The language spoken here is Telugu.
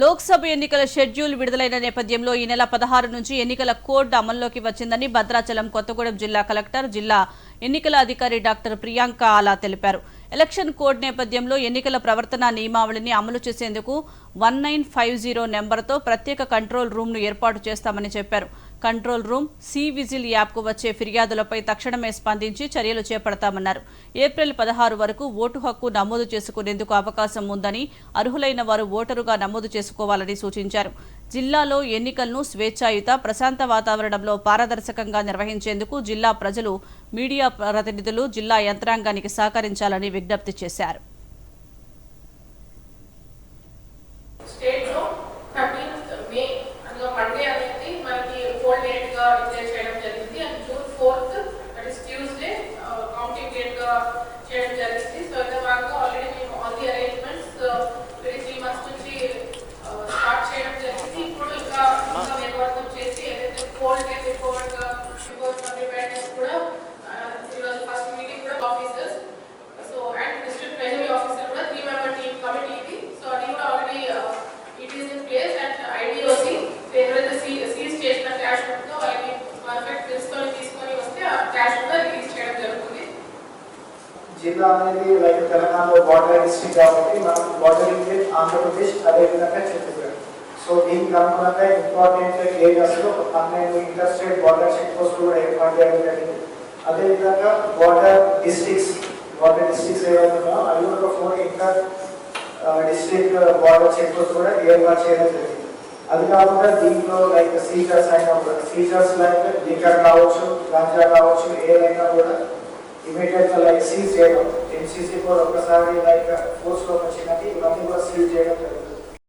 లోక్సభ ఎన్నికల షెడ్యూల్ విడుదలైన నేపథ్యంలో ఈ నెల పదహారు నుంచి ఎన్నికల కోడ్ అమల్లోకి వచ్చిందని భద్రాచలం కొత్తగూడెం జిల్లా కలెక్టర్ జిల్లా ఎన్నికల అధికారి డాక్టర్ ప్రియాంక ఆలా తెలిపారు. ఎలక్షన్ కోడ్ నేపథ్యంలో ఎన్నికల ప్రవర్తన నియమావళిని అమలు చేసేందుకు వన్ నైన్ ఫైవ్ జీరో నెంబర్తో ప్రత్యేక కంట్రోల్ రూమ్ను ఏర్పాటు చేస్తామని చెప్పారు. కంట్రోల్ రూమ్ సి విజిల్ యాప్కు వచ్చే ఫిర్యాదులపై తక్షణమే స్పందించి చర్యలు చేపడతామన్నారు. ఏప్రిల్ పదహారు వరకు ఓటు హక్కు నమోదు చేసుకునేందుకు అవకాశం ఉందని అర్హులైన వారు ఓటరుగా నమోదు చేసుకోవాలని సూచించారు. జిల్లాలో ఎన్నికలను స్వేచ్ఛాయుత ప్రశాంత వాతావరణంలో పారదర్శకంగా నిర్వహించేందుకు జిల్లా ప్రజలు మీడియా ప్రతినిధులు జిల్లా యంత్రాంగానికి సహకరించాలని విజ్ఞప్తి చేశారు. మనకి కోల్డ్ డేట్ గా డిక్లేర్ చేయడం జరిగింది and June fourth that is Tuesday counting date గా చేయడం జరిగింది సో ఇంత భాగంగా ఆల్రెడీ మేము all the arrangements very three months నుంచి స్టార్ట్ చేయడం జరిగింది ఇప్పుడు ఇంకా ఇంకా వేగవంతం చేసి ఏదైతే కోల్డ్ డే జిల్లా అనేది లైక్ తెలంగాణలో బార్డర్ డిస్ట్రిక్ట్ కాబట్టి మనం బార్డర్ విత్ ఆంధ్రప్రదేశ్ అదేవిధంగా ఛత్తీస్గఢ్ సో దీనికి అనుగుణంగా ఇంపార్టెంట్ ఏరియాస్లో పన్నెండు ఇంటర్స్టేట్ బార్డర్ చెక్ పోస్ట్ కూడా ఏర్పాటు చేయడం జరిగింది. అదేవిధంగా బార్డర్ డిస్ట్రిక్ట్స్ బార్డర్ డిస్ట్రిక్ట్స్ ఏవైతే ఉన్నాయో అవి ఒక four inter district border check post కూడా ఏర్పాటు చేయడం జరిగింది. అది కాకుండా దీంట్లో లైక్ సీజర్స్ అయినా కూడా సీజర్స్ లైక్ లిక్కర్ కావచ్చు గాంజా కావచ్చు ఏదైనా కూడా ఇమీడియట్గా సీజ్ చేయడం ఎన్సీసీ కూడా ఒకసారి లైక్ ఫోర్స్లో వచ్చినట్టు ఇవన్నీ కూడా సీజ్ చేయడం జరుగుతుంది.